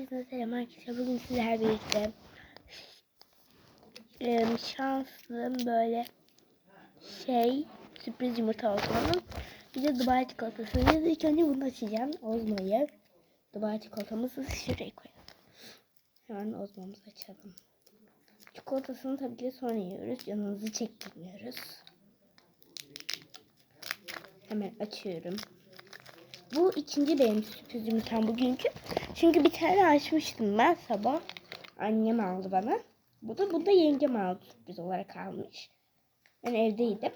Hepinize selam arkadaşlar. Bugün sizlerle birlikte e, şanslı böyle şey sürpriz yumurta olmanın bir de Dubai çikolatasını ilk önce bunu açacağım. Ozmayı. Dubai çikolatamızı şuraya koyalım. Hemen ozmamızı açalım. Çikolatasını tabii ki sonra yiyoruz. Canınızı çektirmiyoruz. Hemen açıyorum. Bu ikinci benim sürpriz yumurtam bugünkü. Çünkü bir tane açmıştım ben sabah. Annem aldı bana. Bu da bu da yengem aldı sürpriz olarak almış. Ben evdeydim.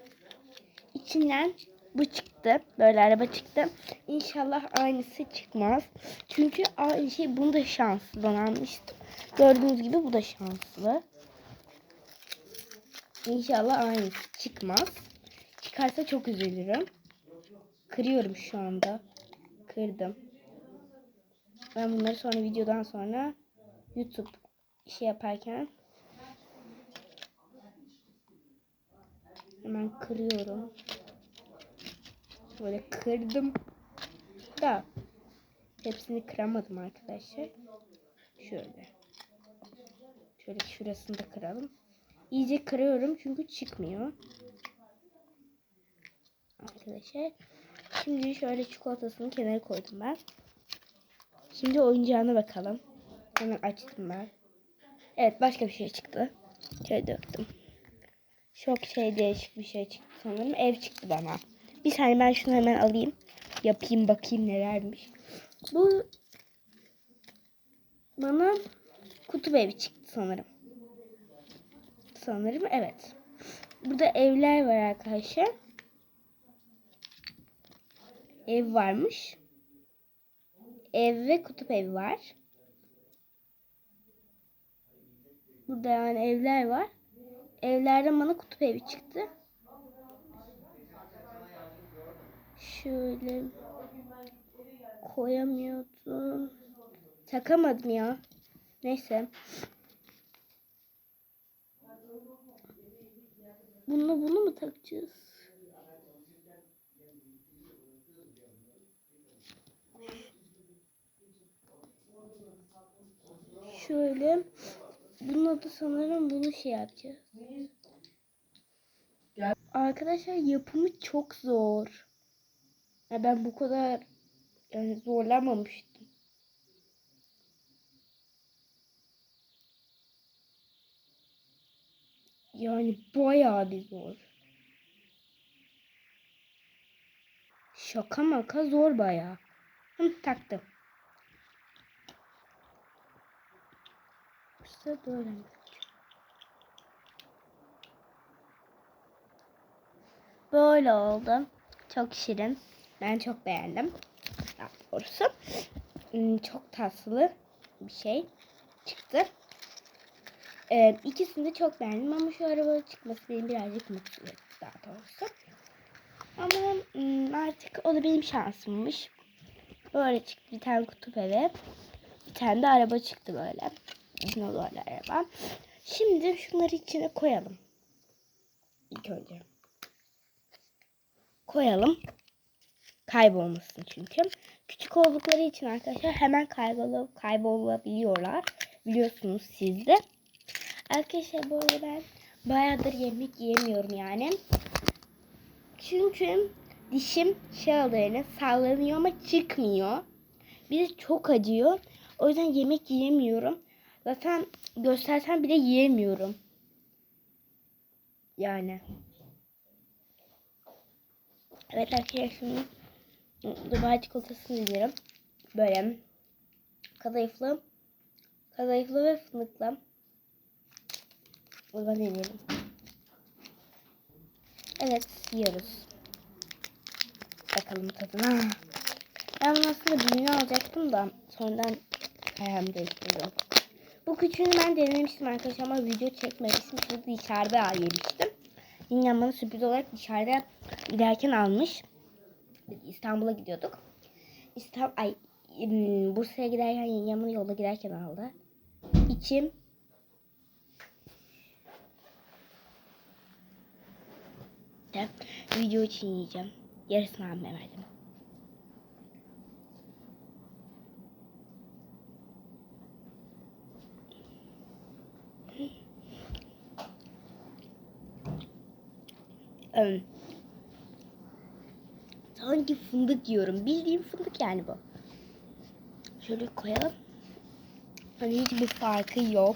İçinden bu çıktı. Böyle araba çıktı. İnşallah aynısı çıkmaz. Çünkü aynı şey bunu da şanslıdan almıştım. Gördüğünüz gibi bu da şanslı. İnşallah aynısı çıkmaz. Çıkarsa çok üzülürüm. Kırıyorum şu anda. Kırdım. Ben bunları sonra videodan sonra YouTube şey yaparken hemen kırıyorum. Böyle kırdım. Da hepsini kıramadım arkadaşlar. Şöyle. Şöyle şurasını da kıralım. İyice kırıyorum çünkü çıkmıyor. Arkadaşlar. Şimdi şöyle çikolatasını kenara koydum ben. Şimdi oyuncağına bakalım. Hemen açtım ben. Evet başka bir şey çıktı. Şöyle döktüm. Çok şey değişik bir şey çıktı sanırım. Ev çıktı bana. Bir saniye ben şunu hemen alayım. Yapayım bakayım nelermiş. Bu bana kutu evi çıktı sanırım. Sanırım evet. Burada evler var arkadaşlar. Ev varmış. Ev ve kutup evi var. Burada yani evler var. Evlerden bana kutup evi çıktı. Şöyle koyamıyordum. Takamadım ya. Neyse. Bunu bunu mu takacağız? Şöyle bunun adı sanırım bunu şey yapacağız. Arkadaşlar yapımı çok zor. Ya ben bu kadar yani zorlamamıştım. Yani bayağı bir zor. Şaka maka zor bayağı. Hı, taktım. İşte böyle? Böyle oldu. Çok şirin. Ben çok beğendim. Daha doğrusu. Hmm, Çok tatlı bir şey çıktı. Ee, ikisini de çok beğendim ama şu araba çıkması beni birazcık mutlu etti daha doğrusu. Ama hmm, artık o da benim şansımmış. Böyle çıktı bir tane kutup eve. Bir tane de araba çıktı böyle. Dinolarla araba. Şimdi şunları içine koyalım. İlk önce. Koyalım. Kaybolmasın çünkü. Küçük oldukları için arkadaşlar hemen kaybol kaybolabiliyorlar. Biliyorsunuz siz de. Arkadaşlar bu arada ben bayağıdır yemek yiyemiyorum yani. Çünkü dişim şey yani sallanıyor ama çıkmıyor. Bir de çok acıyor. O yüzden yemek yiyemiyorum. Zaten göstersem bile yiyemiyorum. Yani. Evet arkadaşlar şimdi Dubai çikolatasını yiyorum. Böyle kadayıflı kadayıflı ve fındıklı. Buradan deneyelim. Evet yiyoruz. Bakalım tadına. Ben bunu aslında büyüğünü alacaktım da sonradan ayağımı değiştirdim. Bu küçüğünü ben denemiştim arkadaşlar ama video çekmemiştim. Çünkü dışarıda yemiştim. Yengem bana sürpriz olarak dışarıda giderken almış. İstanbul'a gidiyorduk. İstanbul, ay, ım, Bursa'ya giderken bana yolda giderken aldı. İçim de video için yiyeceğim. Yarısını abime verdim. Sanki fındık yiyorum. Bildiğim fındık yani bu. Şöyle koyalım. Hani hiçbir farkı yok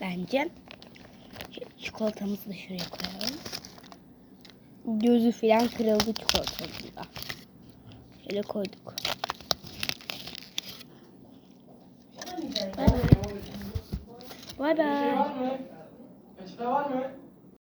bence. Şu çikolatamızı da şuraya koyalım. Gözü falan kırıldı çikolatamızın. Şöyle koyduk. Bay bay. Var mı? Peçete var mı?